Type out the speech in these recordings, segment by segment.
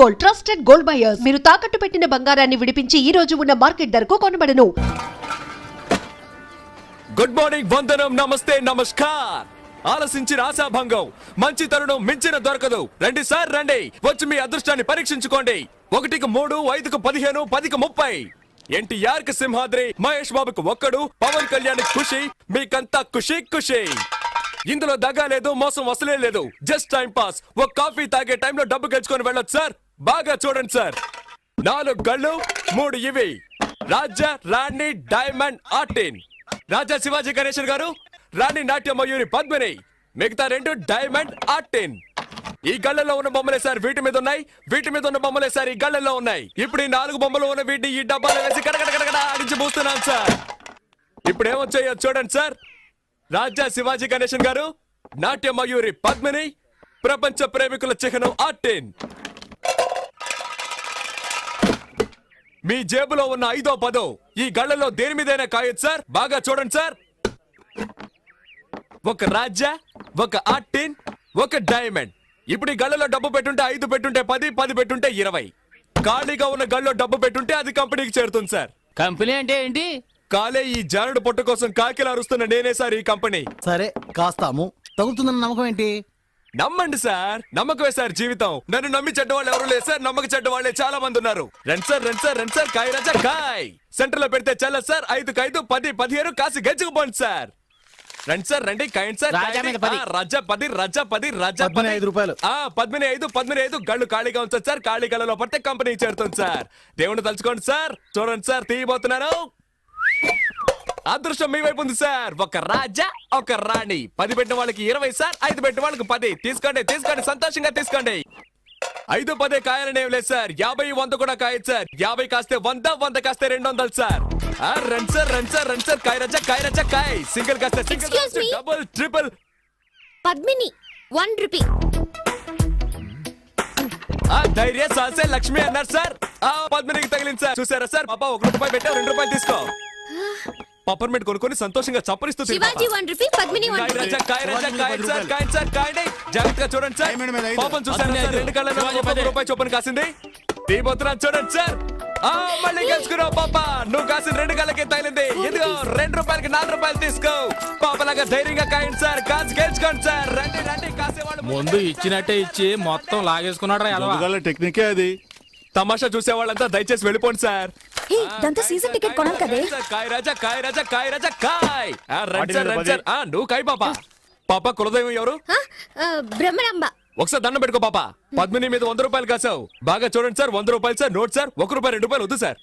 Gold trusted gold buyers మీరు తాకట్టు పెట్టిన బంగారాన్ని విడిపించి ఈ రోజు ఉన్న మార్కెట్ ధరకు కొనబడను. గుడ్ మార్నింగ్ వందనం నమస్తే నమస్కార్. ఆలసించిన ఆశాభంగం మంచి తరుణం మించిన దొరకదు. రండి సార్ రండి. వచ్చి మీ అదృష్టాన్ని పరీక్షించుకోండి. ఒకటికి మూడు ఐదుకు పదిహేను పదికి ముప్పై. ఎన్టీఆర్కి సింహాద్రి మహేష్ బాబుకు ఒక్కడు పవన్ కళ్యాణ్ ఖుషి మీకంతా ఖుషి ఖుషి. ఇందులో దగా లేదు మోసం వసలే లేదు. Just time pass. ఒక కాఫీ తాగే టైంలో డబ్బు గెలుచుకొని వెళ్ళొచ్చు సార్. బాగా చూడండి సార్. నాలుగు గళ్ళు మూడు ఇవి. రాజా రాణి డైమండ్ ఆర్టిన్. రాజా శివాజీ గణేశన్ గారు రాణి నాట్య మయూరి పద్మిని. మిగతా రెండు డైమండ్ ఆర్టిన్. ఈ గళ్ళలో ఉన్న బొమ్మలే సార్ వీటి మీద ఉన్నాయి. వీటి మీద ఉన్న బొమ్మలే సార్ ఈ గళ్ళలో ఉన్నాయి. ఇప్పుడు ఈ నాలుగు బొమ్మలు ఉన్న వీటిని ఈ డబ్బాలో వేసి కడగడ కడగడ ఆడించి సార్. ఇప్పుడు ఏమొచ్చాయో చూడండి సార్. రాజా శివాజీ గణేశన్ గారు నాట్య మయూరి పద్మిని ప్రపంచ ప్రేమికుల చిహ్నం ఆర్టిన్. మీ జేబులో ఉన్న ఐదో పదో ఈ గళ్ళలో దేని మీదైనా కాయొచ్చు సార్? బాగా చూడండి సార్. ఒక రాజా ఒక ఆర్టిన్ ఒక డైమండ్. ఇప్పుడు ఈ గళ్ళలో డబ్బు పెట్టుంటే ఐదు పెట్టుంటే పది పది పెట్టుంటే ఇరవై. ఖాళీగా ఉన్న గళ్ళలో డబ్బు పెట్టుంటే అది కంపెనీకి చేరుతుంది సార్. కంపెనీ అంటే ఏంటి? కాలే ఈ జానుడు పొట్ట కోసం కాకిలా అరుస్తున్న నేనే సార్ ఈ కంపెనీ. సరే కాస్తాము. తగులుతుందన్న నమ్మకం ఏంటి? నమ్మండి సార్. నమ్మకమే సార్ జీవితం. నన్ను నమ్మి చెడ్డవాళ్ళు ఎవరు లేదు సార్. నమ్మక చెడ్డవాళ్ళే చాలా మంది ఉన్నారు. రండి సార్ రండి సార్ రండి సార్. కాయ రాజా కాయ్. సెంటర్లో పెడితే చల్ల సార్. ఐదు ఐదు పది పదిహేను కాసి గెచ్చుకుపోండి సార్. రండి సార్ రండి. కాయండి సార్ రాజా మీద పది. రాజా పది రాజా పది రాజా పద్మిని. ఐదు రూపాయలు. ఆ పద్మిని ఐదు పద్మిని ఐదు. గళ్ళు ఖాళీగా ఉంచదు సార్. ఖాళీ గళ్ళలో పడితే కంపెనీ చేరుతుంది సార్. దేవుని తలుచుకోండి సార్. చూడండి సార్ తీయబోతున్నాను అదృష్టం మీ వైపు ఉంది సార్. ఒక రాజా ఒక రాణి. పది పెట్టిన వాళ్ళకి ఇరవై సార్. ఐదు పెట్టిన వాళ్ళకి పది. తీసుకోండి తీసుకోండి. సంతోషంగా తీసుకోండి. ఐదు పదే కాయాలని లేదు సార్. యాభై వంద కూడా కాయదు సార్. యాభై కాస్తే వంద వంద కాస్తే రెండు వందలు సార్. రండి సార్ రండి సార్ రండి సార్. కాయ రజా కాయ రజా కాయ్. సింగిల్ కాస్తే single Excuse me. Double triple Padmini one rupee ఆ ధైర్య సాసే లక్ష్మి అన్నారు సార్. ఆ పద్మినికి తగిలింది సార్. చూసారా సార్? పాప ఒక రూపాయి పెట్టా రెండు రూపాయలు తీసుకో. పప్పర్మెంట్ కొనుక్కొని సంతోషంగా చప్పరిస్తూ Sivaji. One rupee Padmini one rupee. జాగ్రత్తగా చూడండి సార్. పాపం సార్ ఐదు. రెండు పది. రూపాయి చొప్పున కాసింది. తీయబోతున్నాను చూడండి సార్. ఆ మళ్ళీ గెలుచుకున్నావు పాప నువ్వు కాసిన రెండు కళ్ళకి తగిలింది. ఇదిగో రెండు రూపాయలకి నాలుగు రూపాయలు తీసుకో. పాపలాగా ధైర్యంగా కాయండి సార్. కాసి గెలుచుకోండి సార్. రండి రండి కాసేవాళ్ళు ముందు ఇచ్చినట్టే ఇచ్చి మొత్తం లాగేసుకున్నాడు రా టెక్నికే అది? తమాషా చూసే వాళ్ళంతా దయచేసి వెళ్ళిపోండి సార్. హే ఇదంతా సీజన్ టికెట్ కొనాలి కదే. కాయ్ రాజా కాయ్ రాజా కాయ్ రాజా కాయ్ ఆ, రండి సార్ వాటిని రండి సార్ ఆ, నువ్వు కాయ్ పాప. పాప కులదైవం ఎవరు? ఆ, ఆ, బ్రహ్మరాంబ ఒకసారి దండం పెట్టుకో పాప. పద్మిని మీద వంద రూపాయలు కాసావు. బాగా చూడండి సార్ వంద రూపాయలు సార్ నోట్ సార్ ఒక రూపాయి రెండు రూపాయలు వద్దు సార్.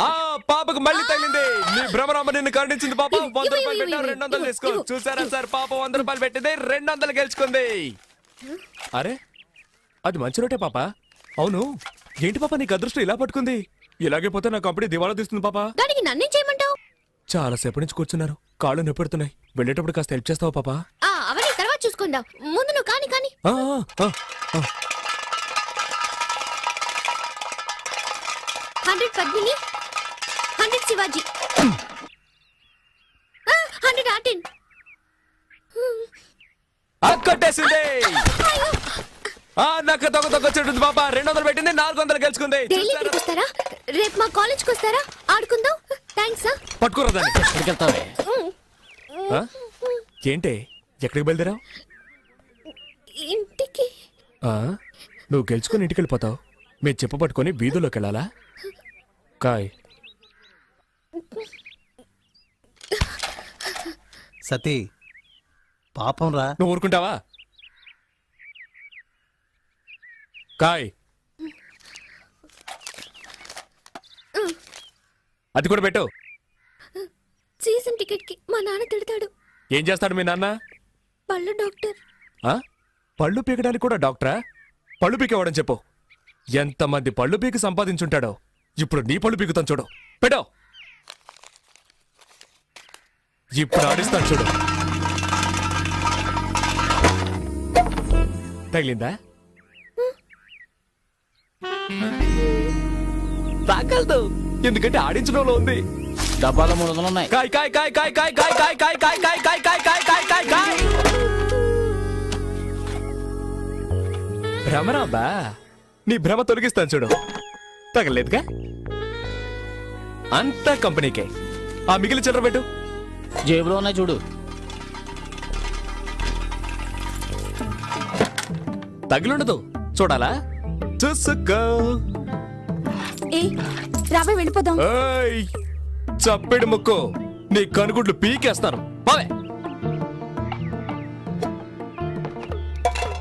ఆ పాపకు మళ్ళీ తగిలింది. నీ భ్రమరాంబ నిన్ను కరుణించింది పాప. ఇవ్వు, వంద ఇవ్వు, రూపాయలు ఇవ్వు, పెట్టావు ఇవ్వు, రెండు వందలు ఇవ్వు, తీసుకో ఇవ్వు. చూసారా సార్ పాప వంద రూపాయలు పెట్టింది రెండు వందలు గెలుచుకుంది. అరే అది మంచి రోటే పాప. అవును. ఏంటి పాప నీకు అదృష్టం ఇలా పట్టుకుంది? ఇలాగే పోతే నా కంపెనీ దివాలా తీస్తుంది పాప. దానికి నన్నేం చేయమంటావు? చాలా సేపటి నుంచి కూర్చున్నారు. కాళ్ళు నొప్పెడుతున్నాయి. వెళ్ళేటప్పుడు కాస్త హెల్ప్ చేస్తావా పాపా? ఆ అవన్నీ తర్వాత చూసుకుందాం. ముందు నువ్వు కాని కాని. ఆ, ఆ, ఆ. Hundred Padmini hundred Sivaji. Hundred ఆర్టిన్. ఆ, కొట్టేసింది! ఆ నక్క తొక్క తొక్క చెట్టుంది పాప రెండు వందలు పెట్టింది నాలుగు వందలు గెలుచుకుంది. డైలీ? ఇక్కడికి వస్తారా? రేపు మా కాలేజ్కి వస్తారా? ఆడుకుందాం. థ్యాంక్స్ పట్టుకోరా దాన్ని. ఎక్కడికెళ్తావే? ఆ? ఏంటే? ఎక్కడికి బయలుదేరావు? ఇంటికి. ఆ, నువ్వు గెలుచుకుని ఇంటికి వెళ్ళిపోతావు. మీరు చెప్పు పట్టుకొని వీధుల్లోకి వెళ్ళాలా? కాయ్. సతీ పాపం రా. నువ్వు ఊరుకుంటావా? కాయ్. అది కూడా పెట్టు. సీజన్ టికెట్కి మా నాన్న తిడతాడు. ఏం చేస్తాడు మీ నాన్న? పళ్ళు డాక్టర్. ఆ? పళ్ళు పీకడానికి కూడా డాక్టరా? పళ్ళు పీకేవాడని చెప్పు. ఎంతమంది పళ్ళు పీకి సంపాదించుంటాడో. ఇప్పుడు నీ పళ్ళు పీకుతాను చూడు. పెట్టో. ఇప్పుడు ఆడిస్తాను చూడు. తగిలిందా? తాగలదు ఎందుకంటే ఆడించడంలో ఉంది డబ్బాలో మూడు వందలు ఉన్నాయి కాయ్ కాయ్ కాయ్ కాయ్ కాయ్ కాయ్ కాయ్ కాయ్ కాయ్ కాయ్ కాయ్ కాయ్ కాయ్ కాయ్ కాయ్ కాయ్ భ్రమరాంబా నీ భ్రమ తొలగిస్తాను చూడు తగలేదుగా అంతా కంపెనీకే ఆ మిగిలిన చిల్లర పెట్టు జేబులో ఉన్నాయి చూడు తగిలుండదు చూడాలా ఏ రావే వెళ్ళిపోదాం. ఏయ్ చప్పెడు ముక్కు. నీ కనుగుడ్లు పీకేస్తాను. పోవే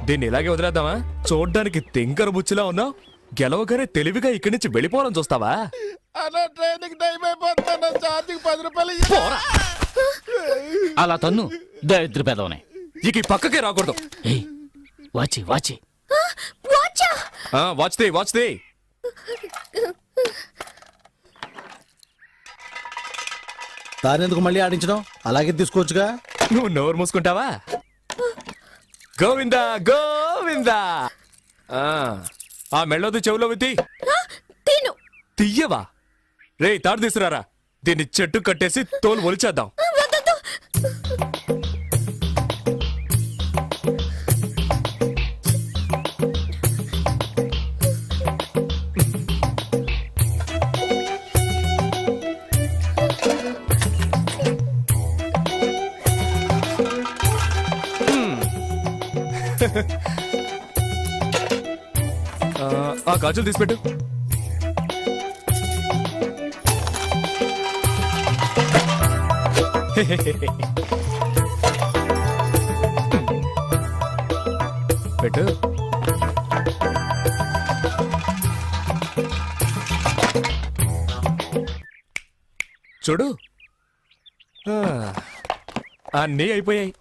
దీన్ని ఇలాగే వదిలేద్దామా? చూడ్డానికి తింకర బుచ్చిలా ఉన్నావు. గెలవగానే తెలివిగా ఇక్కడి నుంచి వెళ్ళిపోవాలని చూస్తావా? అలా టైం ఛార్జింగ్ పది రూపాయలు. పోరా. అలా తన్ను. దరిద్ర పెదవనే. ఇక ఈ పక్కకే రాకూడదు. ఏయ్ వాచి వాచి. వాచా ఆ, వాచ్ దే వాచ్ దే దానెందుకు మళ్ళీ ఆడించడం? అలాగే తీసుకోవచ్చుగా. నువ్వు నోరు మూసుకుంటావా? గోవిందా గోవిందా. ఆ, ఆ మెళ్ళోది చెవులో విత్తి తిను. తీయవా రే తాడు తీసుకురారా. దీన్ని చెట్టు కట్టేసి తోలు ఒలిచేద్దాం. ఆ, ఆ గాజులు తీసిపెట్టు. పెట్టు. చూడు. అన్నీ అయిపోయాయి.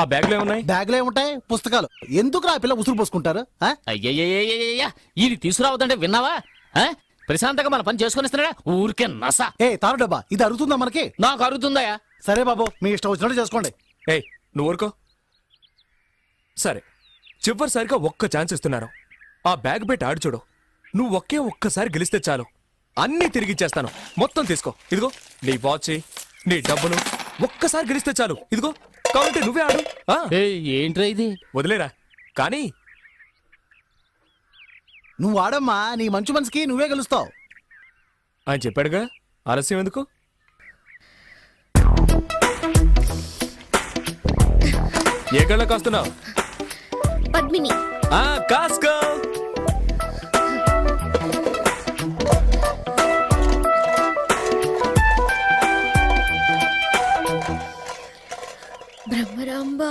ఆ బ్యాగ్లో ఏమున్నాయి బ్యాగ్లో ఏముంటాయి పుస్తకాలు ఎందుకు రా పిల్ల ఉసురు పోసుకుంటారు ఆ? అయ్యయ్యయ్యయ్యయ్య ఇది తీసుకురావద్దంటే విన్నావా ఆ? ప్రశాంతంగా మన పని చేసుకుని ఇస్తున్నాడా ఊరికే నస ఏ తారు డబ్బా ఇది అరుగుతుందా మనకి నాకు అరుగుతుందయా సరే బాబు మీ ఇష్టం వచ్చినట్టు చేసుకోండి ఏయ్ నువ్వు ఊరుకో సరే చివరిసారిగా ఒక్క ఛాన్స్ ఇస్తున్నారు ఆ బ్యాగ్ పెట్టి ఆడు చూడు నువ్వు ఒకే ఒక్కసారి గెలిస్తే చాలు అన్నీ తిరిగిచ్చేస్తాను మొత్తం తీసుకో ఇదిగో నీ వాచ్ నీ డబ్బులు ఒక్కసారి గెలిస్తే చాలు ఇదిగో కాబట్టి నువ్వే ఆడు. ఆ, ఏయ్, ఏంట్రా ఇది? వదిలేరా. కానీ నువ్వు ఆడమ్మా నీ మంచు మనసుకి నువ్వే గెలుస్తావు. ఆయన చెప్పాడుగా? ఆలస్యం ఎందుకు? ఏ కళ్ళ కాస్తున్నావు? పద్మిని. ఆ కాస్కో! బ్రహ్మరాంబా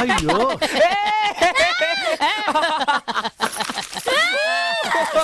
అయ్యో.